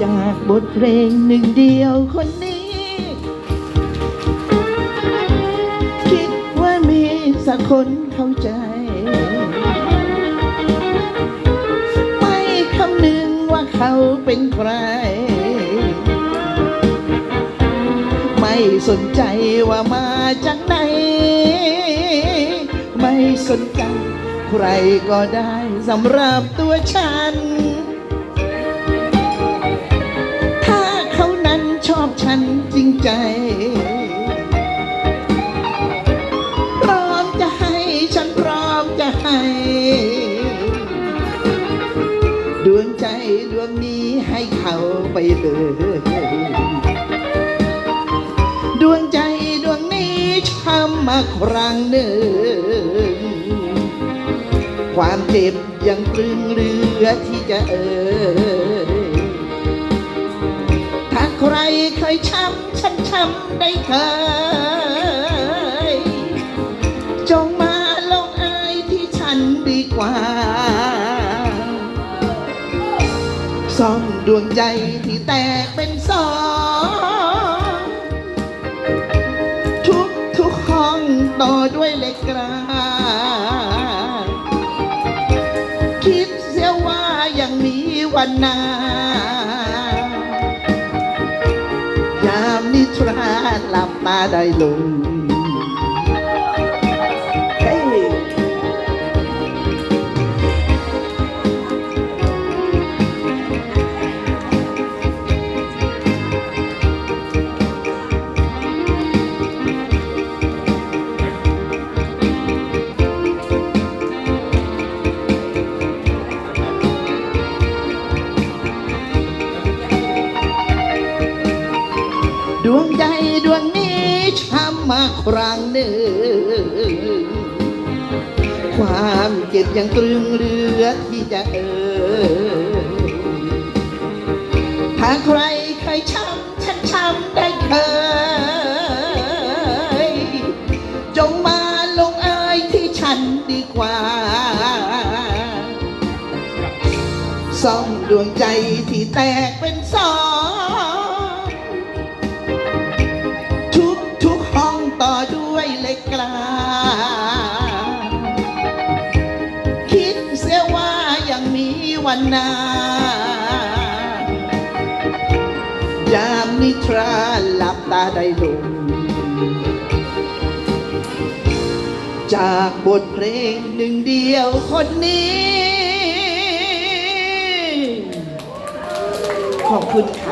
จากบทเพลงหนึ่งเดียวคนนี้ คิดว่ามีสักคนเข้าใจ ไม่คำนึงว่าเขาเป็นใคร ไม่สนใจว่ามาจากไหน ไม่สนใจใครก็ได้สำหรับตัวฉัน ใจ พร้อมจะให้ฉันพร้อมจะให้ ดวงใจดวงนี้ให้เขาไปเลย ดวงใจดวงนี้ช้ำมาครั้งหนึ่ง ความเจ็บยังตรึงเรือที่จะเอ่ย ใครเคยช้ำฉันช้ำได้เคย จงมาลงเอยที่ฉันดีกว่าซ่อมดวงใจที่แตกเป็นสองทุกทุกห้องต่อด้วยเหล็กกลาคิดเสียว่ายังมีวันหนา ลับมาได้ลง ดวงใจดวงนี้ช้ำมาครั้งหนึ่ง ความเจ็บยังตรึงเหลือที่จะเอ่ยถ้าใครเคยช้ำฉันช้ำได้เคย จงมาลงเอยที่ฉันดีกว่าซ่อมดวงใจที่แตกเป็นสอง วันนายามนิทราหลับตาได้ลง จากบทเพลงหนึ่งเดียวคนนี้ ขอบคุณค่ะ